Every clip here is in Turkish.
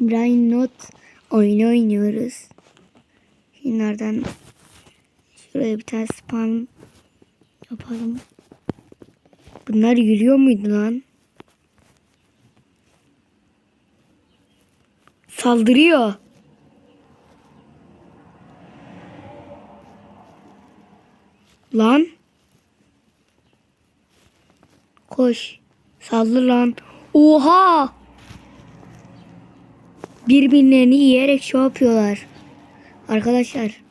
Brian Not oyunu oynuyoruz. Şunlardan şuraya bir tane spam yapalım. Bunlar yürüyor muydu lan? Saldırıyor. Lan. Koş. Saldır lan. Oha. Birbirlerini yiyerek şey yapıyorlar. Arkadaşlar.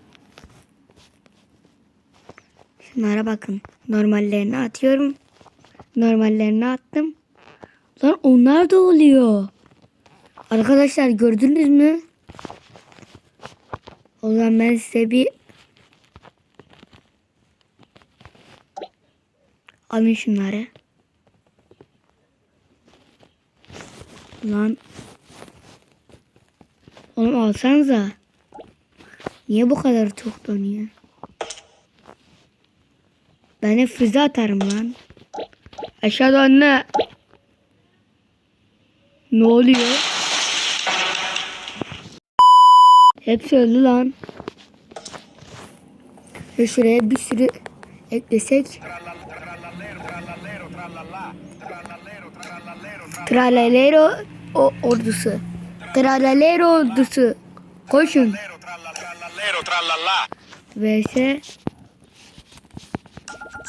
Şunlara bakın. Normallerini atıyorum. Normallerini attım. Lan onlar da oluyor. Arkadaşlar gördünüz mü? O zaman ben size bir alın şunları. Lan Oğlum alsanıza. Niye bu kadar çok dönüyor? Ben hep füze atarım lan. Aşağıda anne. Ne oluyor? Hepsi öldü lan. Ve şuraya bir sürü eklesek. Tralalero o ordusu. Tralalero ordusu. Koşun. Vs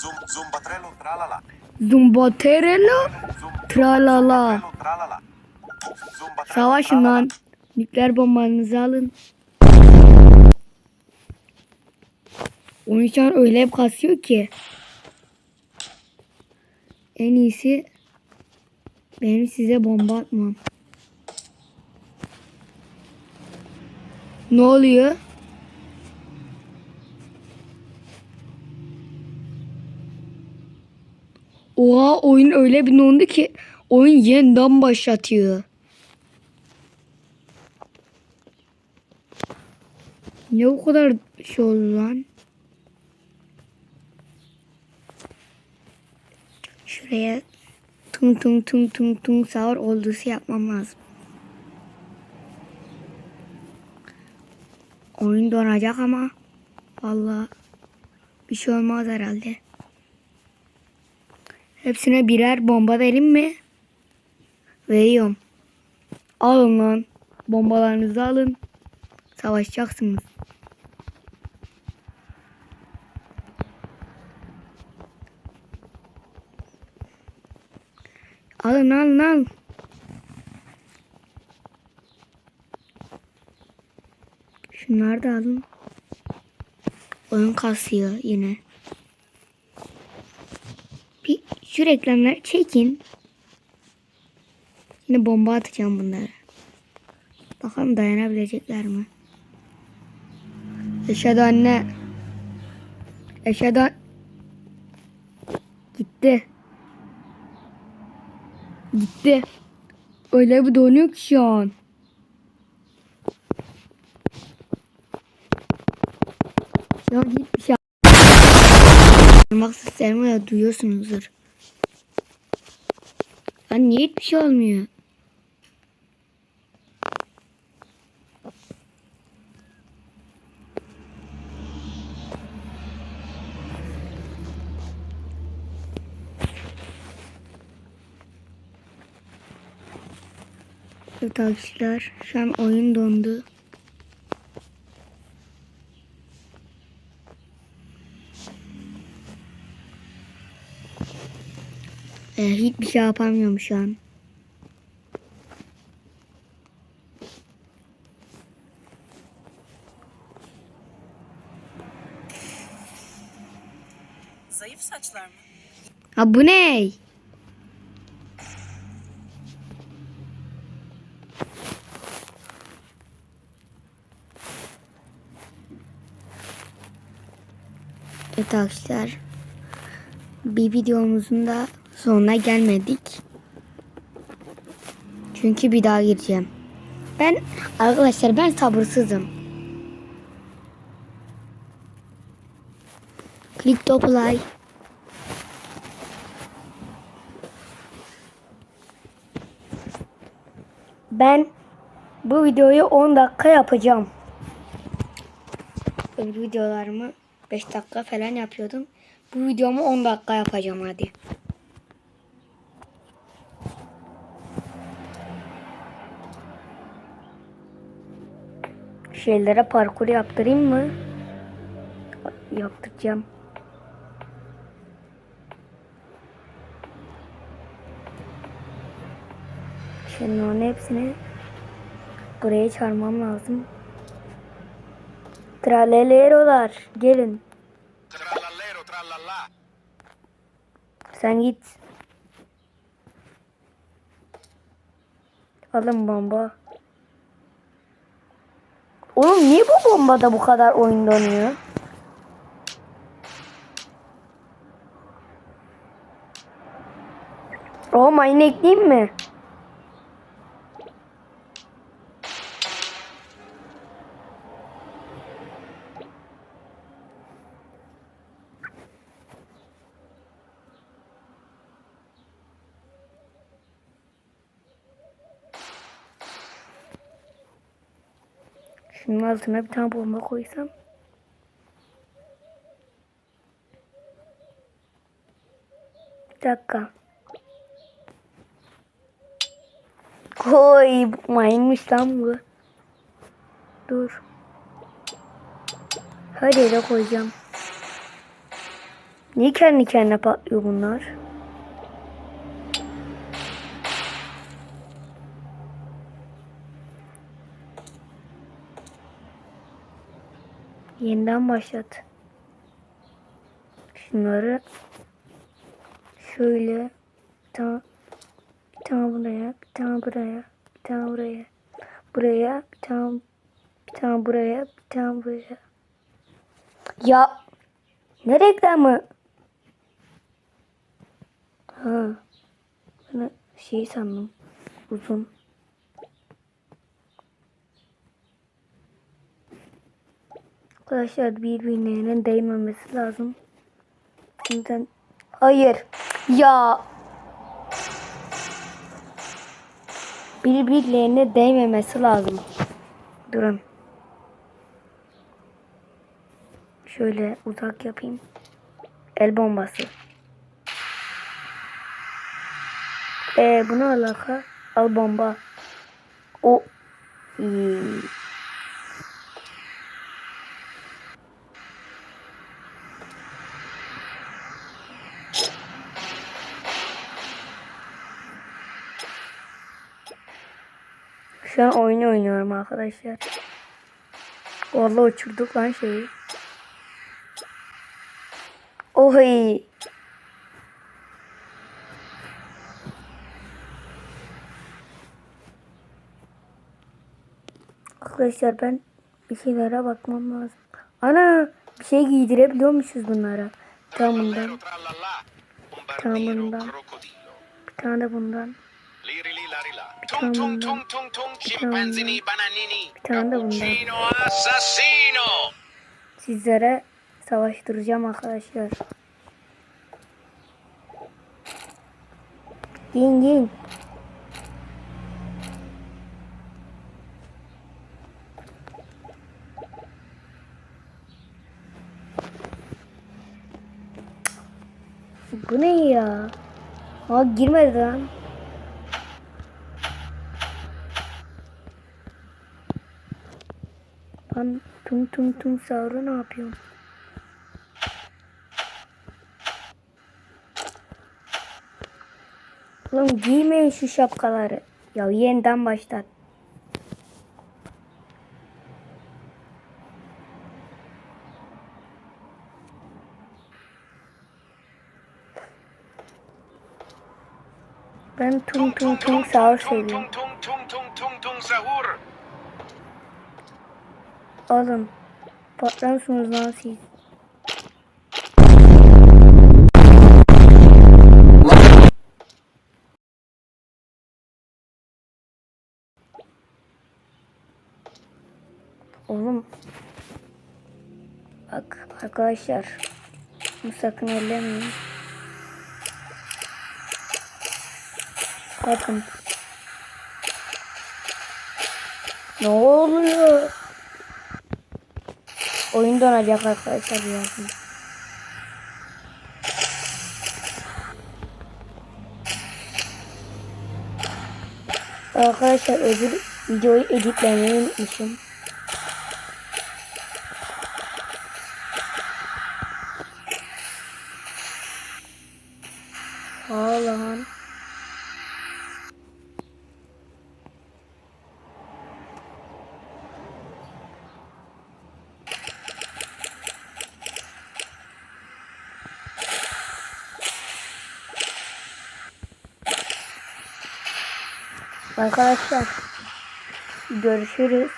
Zum, zumbatrello, tralala. Zumbaterello Zum, Tralala. Savaşın lan. Nükleer bombanızı alın. Oyun şu an öyle hep kasıyor ki. En iyisi benim size bomba atmam. Ne oluyor? Oha oyun öyle bir dondu ki oyun yeniden başlatıyor. Ne o kadar şey oldu lan? Şuraya tung tung tung tung tung sağır oldusu yapmam lazım. Oyun donacak ama vallahi bir şey olmaz herhalde. Hepsine birer bomba vereyim mi? Veriyorum. Alın lan. Bombalarınızı alın. Savaşacaksınız. Alın alın alın. Şunları da alın. Oyun kasıyor yine. Bir şu reklamları çekin. Yine bomba atacağım bunlara. Bakalım dayanabilecekler mi? Eşhedü anne. Eşhedü Gitti. Gitti. Öyle bir donuyor ki şu an. Ya git bir şey. Parmak ya duyuyorsunuzdur. Lan niye hiçbir şey olmuyor? Evet arkadaşlar şu an oyun dondu. Ee, hiçbir şey yapamıyorum şu an. Zayıf saçlar mı? Ha bu ne? Evet arkadaşlar. Bir videomuzun da sonuna gelmedik. Çünkü bir daha gireceğim. Ben arkadaşlar ben sabırsızım. Click to play. Ben bu videoyu 10 dakika yapacağım. Öbür videolarımı 5 dakika falan yapıyordum. Bu videomu 10 dakika yapacağım hadi. Şeylere parkur yaptırayım mı? Yaptıracağım. Şimdi onun hepsini buraya çağırmam lazım. Tralelerolar gelin. Trallallero, trallallà. Sen git. Alın bomba. Oğlum niye bu bombada bu kadar oyun dönüyor? O mayını ekleyeyim mi? Şunun altına bir tane bomba koysam. Bir dakika. Koy mayınmış lan bu. Dur. Her yere koyacağım. Niye kendi kendine patlıyor bunlar? Yeniden başlat. Şunları şöyle bir tane, bir tane buraya, bir tane buraya, bir tane buraya, buraya, bir tane, bir tane buraya, bir tane buraya. Ya ne reklamı? Ha. Ben şey sandım. Uzun. Arkadaşlar birbirlerine değmemesi lazım. Şimdiden hayır. Ya birbirlerine değmemesi lazım. Durun. Şöyle uzak yapayım. El bombası. Ee, bu ne alaka? Al bomba. O iyi. Şu an oyun oynuyorum arkadaşlar. Vallahi uçurduk lan şeyi. Oy. Arkadaşlar ben bir şeylere bakmam lazım. Ana bir şey giydirebiliyormuşuz bunlara. Tamam bundan. Tamam bundan. Bir tane de bundan. Tung tung tung tung tung. Scimpanzini, bananini. Bir tane de bundan. Assassino. Sizlere savaştıracağım arkadaşlar. Giyin giyin. Bu ne ya? Aa girmedi lan. Ben tum tum tum sahuru ne yapıyorum? Oğlum giymeyin şu şapkaları. Ya yeniden başlat. Ben sahur tung seviyorum. tung tung tung tung tung tung sahur. Alın. Patlarsınız lan siz. Oğlum. Bak arkadaşlar. Bunu sakın ellemeyin. Bakın. Ne oluyor? Oyun donacak arkadaşlar birazdan. Arkadaşlar öbür videoyu editlemeyi unutmuşum. Arkadaşlar görüşürüz.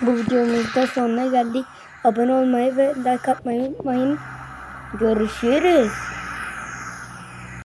Bu videomuzda sonuna geldik. Abone olmayı ve like atmayı unutmayın. Görüşürüz.